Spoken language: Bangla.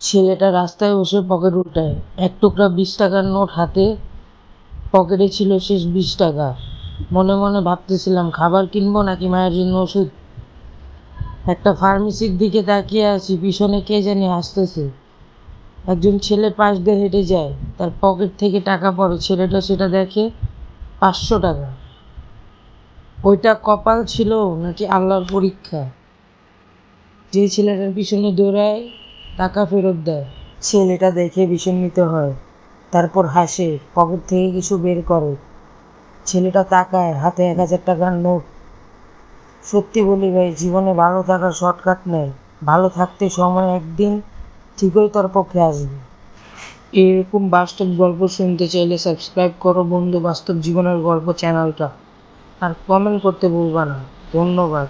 ছেলেটা রাস্তায় বসে পকেট উল্টায়। এক টুকরা বিশ টাকার নোট হাতে পকেটে ছিল শেষ বিশ টাকা। মনে মনে ভাবতেছিলাম, খাবার কিনবো নাকি মায়ের জন্য ওষুধ? একটা ফার্মেসির দিকে তাকিয়ে আছি, পিছনে কে জানি আসতেছে। একজন ছেলে পাশ দিয়ে হেঁটে যায়, তার পকেট থেকে টাকা পড়ে। ছেলেটা সেটা দেখে পাঁচশো টাকা। ওইটা কপাল ছিল নাকি আল্লাহর পরীক্ষা? যে ছেলেটার পিছনে দৌড়ায় টাকা ফেরত দেয়। ছেলেটা দেখে বিষণ্ণিত হয়। তারপর হাসে, পকেট থেকে কিছু বের করে। ছেলেটা তাকায়, হাতে এক হাজার টাকার নোট। সত্যি বলি ভাই, জীবনে ভালো থাকার শর্টকাট নেই। ভালো থাকতে সময় একদিন ঠিকই তোর পক্ষে আসবে। এরকম বাস্তব গল্প শুনতে চাইলে সাবস্ক্রাইব করো বন্ধু বাস্তব জীবনের গল্প চ্যানেলটা। আর কমেন্ট করতে ভুলবা না। ধন্যবাদ।